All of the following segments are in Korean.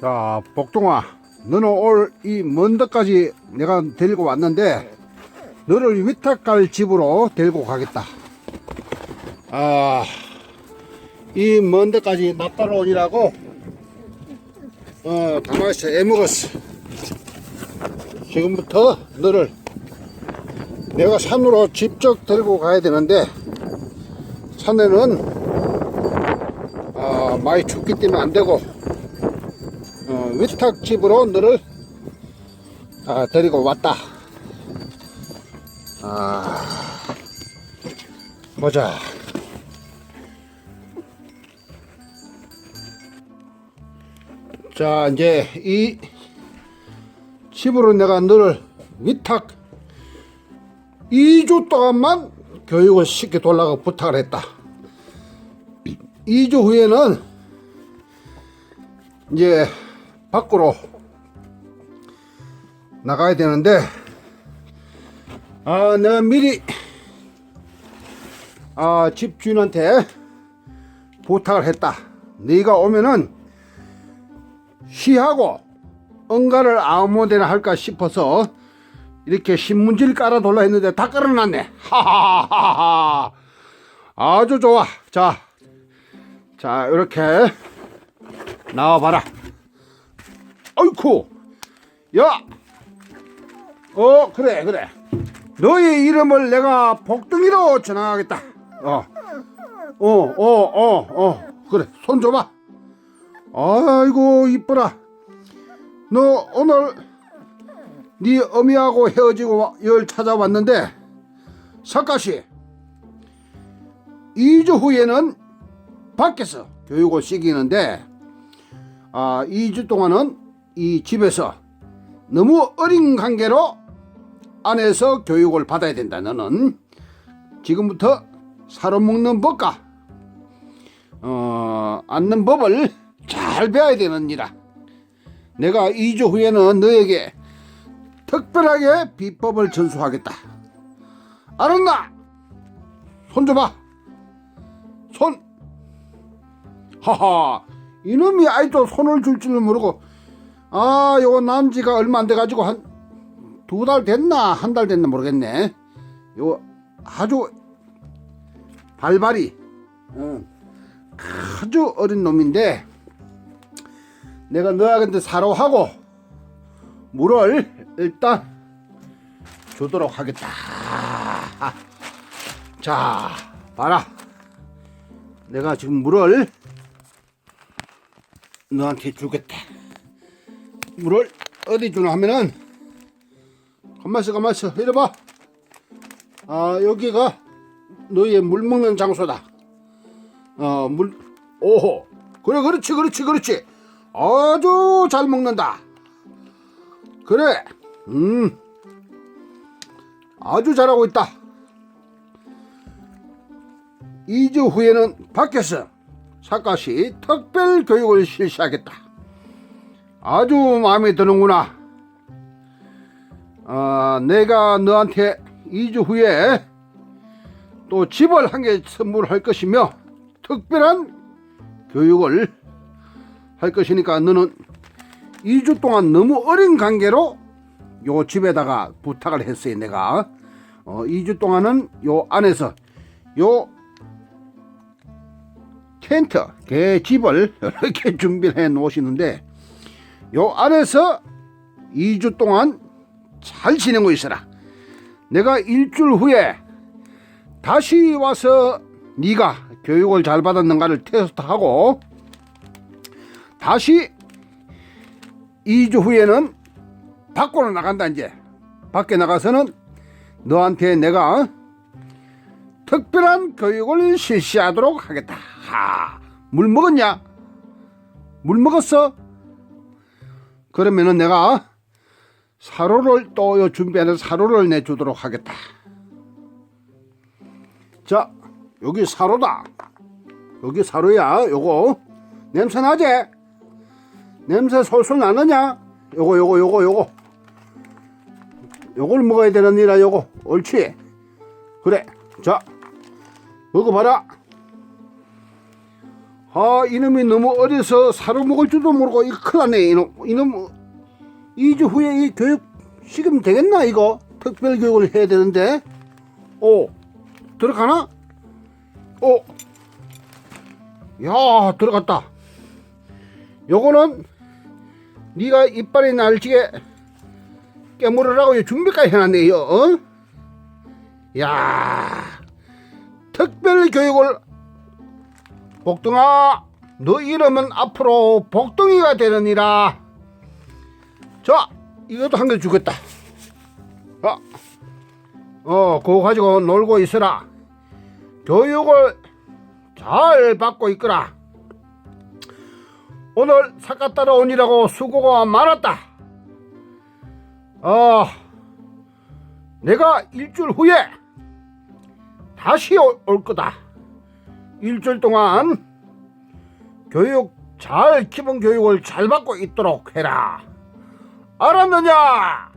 자, 복동아, 너는 올 이 먼 데까지 내가 데리고 왔는데, 너를 위탁 갈 집으로 데리고 가겠다. 아, 이 먼 데까지 나 따라오니라고, 어, 가만있어, 애먹었어. 지금부터 너를 내가 산으로 직접 데리고 가야 되는데, 산에는, 아, 많이 춥기 때문에 안 되고, 어, 위탁집으로 너를 아, 데리고 왔다. 아, 보자. 자, 이제 이 집으로 내가 너를 위탁 2주 동안만 교육을 시켜 달라고 부탁을 했다. 2주 후에는 이제 밖으로 나가야 되는데 아 내가 미리 아 집주인한테 부탁을 했다 네가 오면은 쉬하고 응가를 아무 데나 할까 싶어서 이렇게 신문지를 깔아둘라 했는데 다 깔아놨네 하하하하 아주 좋아 자 자, 이렇게 나와봐라. 어이쿠, 야, 어, 그래, 그래. 너의 이름을 내가 복등이로 전화하겠다. 어, 어, 어, 어, 어, 그래, 손 줘봐. 아이고, 이쁘라. 너 오늘 네 어미하고 헤어지고 와- 열 찾아왔는데, 석가씨, 2주 후에는 밖에서 교육을 시키는데 아, 2주 동안은 이 집에서 너무 어린 관계로 안에서 교육을 받아야 된다. 너는 지금부터 사로 먹는 법과 어, 앉는 법을 잘 배워야 되느니라. 내가 2주 후에는 너에게 특별하게 비법을 전수하겠다. 알았나? 손 줘봐. 손. 하하 이놈이 아직도 손을 줄줄 모르고 아 요거 남지가 얼마 안 돼가지고 한 두 달 됐나 한 달 됐나 모르겠네 요 아주 발발이 응. 아주 어린 놈인데 내가 너한테 사로하고 물을 일단 주도록 하겠다 자 봐라 내가 지금 물을 너한테 주겠다. 물을 어디 주나 하면은 가만 있어 가만 있어 이리 봐. 아 여기가 너의 물 먹는 장소다. 어물 오호 그래 그렇지 그렇지 그렇지 아주 잘 먹는다. 그래 음 아주 잘하고 있다. 2주 후에는 밖에서 사카시 특별 교육을 실시하겠다. 아주 마음에 드는구나. 아, 내가 너한테 2주 후에 또 집을 한 개 선물할 것이며 특별한 교육을 할 것이니까 너는 2주 동안 너무 어린 관계로 요 집에다가 부탁을 했어요. 내가 어, 2주 동안은 요 안에서 요 텐트, 개 집을 이렇게 준비해 놓으시는데 요 안에서 2주 동안 잘 지내고 있어라. 내가 일주일 후에 다시 와서 네가 교육을 잘 받았는가를 테스트하고 다시 2주 후에는 밖으로 나간다 이제 밖에 나가서는 너한테 내가 특별한 교육을 실시하도록 하겠다. 하, 물 먹었냐? 물 먹었어? 그러면은 내가 사료를 또 준비하는 사료를 내주도록 하겠다. 자, 여기 사료다. 여기 사료야. 요거 냄새 나지? 냄새 솔솔 나느냐? 요거 요거 요거 요거. 요걸 먹어야 되느니라 요거. 옳지? 그래. 자 먹어봐라. 아 이놈이 너무 어려서 사료 먹을 줄도 모르고 이거 큰일 났네 이놈. 이놈 2주 후에 이 교육 시금 되겠나 이거? 특별 교육을 해야 되는데. 오 들어가나? 오 야 들어갔다. 요거는 네가 이빨이 날지게 깨물으라고 준비까지 해놨네요 어? 야 특별 교육을 복동아 너 이름은 앞으로 복동이가 되느니라. 자 이것도 한 개 주겠다. 자, 어 그거 가지고 놀고 있으라. 교육을 잘 받고 있거라 오늘 사과 따라 오니라고 수고가 많았다 어 내가 일주일 후에 다시 올, 올 거다. 일주일 동안 교육 잘 기본 교육을 잘 받고 있도록 해라. 알았느냐?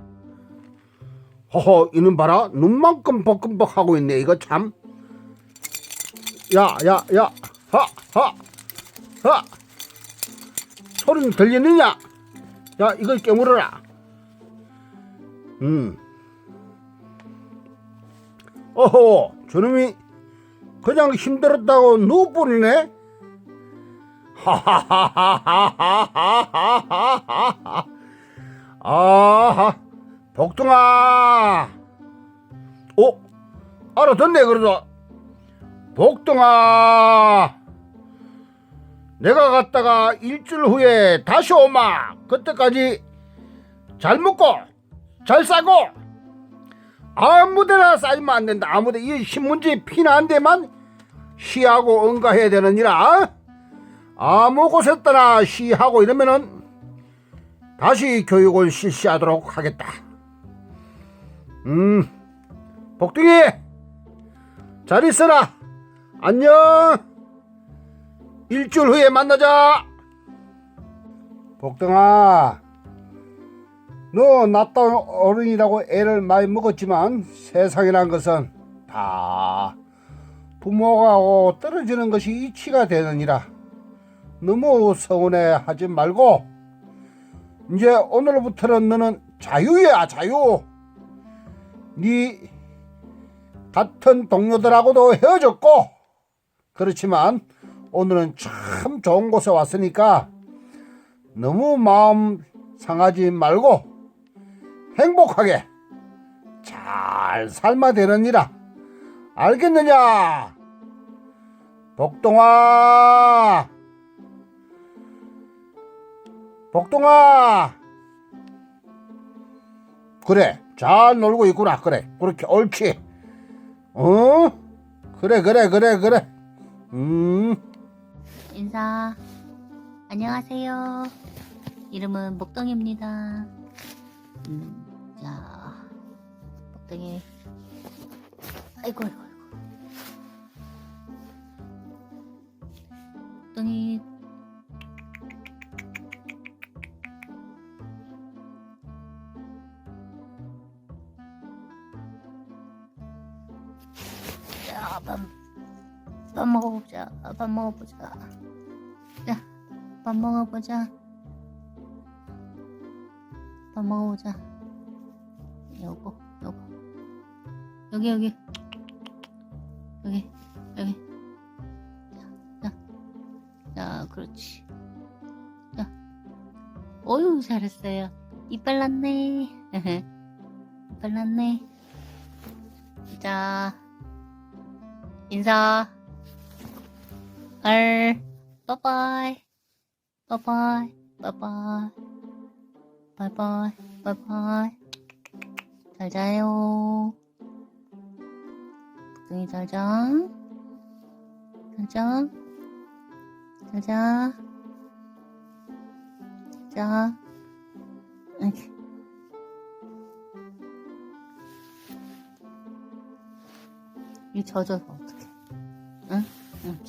허허 이놈 봐라 눈만큼 벅금벅 하고 있네 이거 참. 야 야 야 하하하 소리는 들리느냐? 야 이걸 깨물어라. 음. 어허, 저놈이 그냥 힘들었다고 누워버리네? 하하하하하하하하하. 아하, 복동아. 어, 알아듣네, 그래도. 복동아. 내가 갔다가 일주일 후에 다시 오마. 그때까지 잘 먹고, 잘 싸고, 아무데나 쌓이면 안 된다. 아무데 이 신문지 피난 데만 시하고 응가해야 되느니라. 아무 곳에 따라 시하고 이러면은 다시 교육을 실시하도록 하겠다. 음, 복둥이 잘 있어라. 안녕. 일주일 후에 만나자. 복둥아. 너 낫다 어른이라고 애를 많이 먹었지만 세상이란 것은 다 부모하고 떨어지는 것이 이치가 되느니라 너무 서운해 하지 말고 이제 오늘부터는 너는 자유야 자유 네 같은 동료들하고도 헤어졌고 그렇지만 오늘은 참 좋은 곳에 왔으니까 너무 마음 상하지 말고 행복하게 잘 삶아 되느니라. 알겠느냐? 복동아! 복동아! 그래 잘 놀고 있구나. 그래 그렇게 옳지 어? 그래 그래 그래 그래. 음 인사. 안녕하세요. 이름은 목동입니다. 음, 자, 목동이. 아이고, 아이고, 아이고. 목동이. 자, 밥, 밥 먹어 보자. 밥 먹어보자. 자, 밥 먹어보자. 밥 먹어보자. 요거, 요거. 여기, 여기. 여기, 여기. 자, 자. 자, 그렇지. 자. 어유 잘했어요. 이빨 났네. 이빨 났네. 자, 인사. 알. 바이바이. 바이바이. 바이바이. 바이바이. 바이바이. 잘 자요. 복둥이 잘 자. 잘 자. 잘 자. 잘 자. 이렇게. 이 젖어서 어떡해. 응? 응,